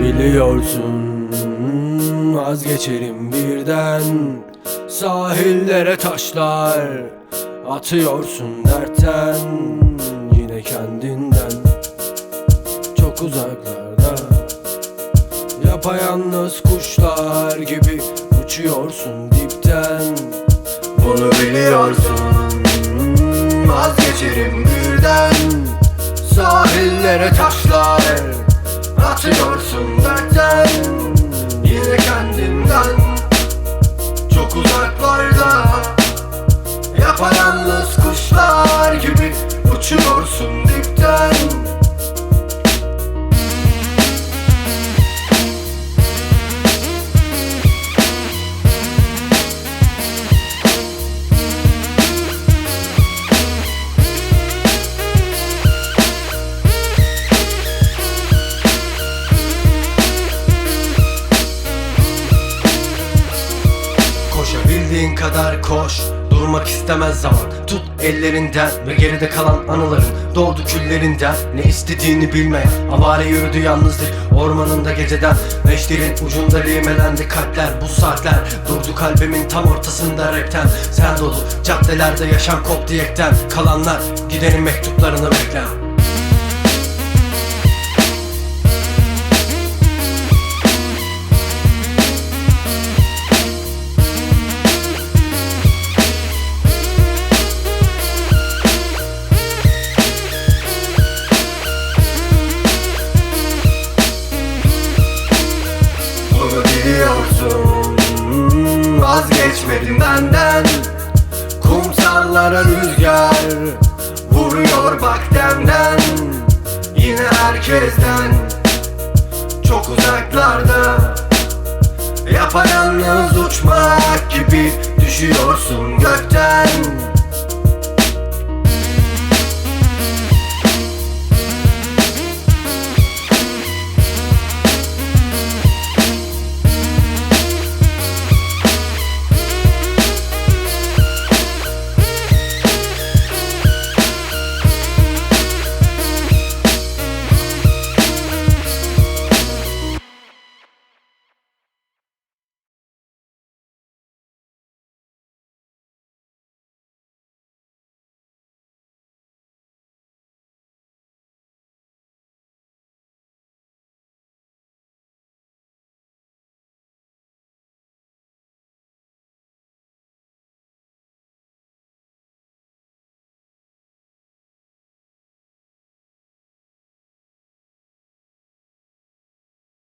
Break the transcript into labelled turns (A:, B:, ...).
A: biliyorsun Vazgeçerim birden. Sahillere taşlar Atıyorsun dertten. Yine kendinden Çok uzaklarda. Yapayalnız kuşlar gibi Uçuyorsun dipten. Bunu biliyorsun. Vazgeçerim birden. Sahillere taşlar Atıyorsun
B: Koşabildiğin kadar koş Durmak istemez zaman. Tut ellerinden ve geride kalan anıların. Doğdu küllerinden Ne istediğini bilmeyen. Avare yürüdü yalnızlık Ormanında geceden. Neşterin ucunda limelendi kalpler. Bu saatler durdu kalbimin tam ortasında rapten. Sen dolu caddelerde yaşam koptu yekten Kalanlar gidenin mektuplarını bekler
A: biliyorsun Vazgeçmedim benden. Kumsallara rüzgar Vuruyor bak demden. Yine herkesten Çok uzaklarda. Yapayalnız uçmak gibi Düşüyorsun gökten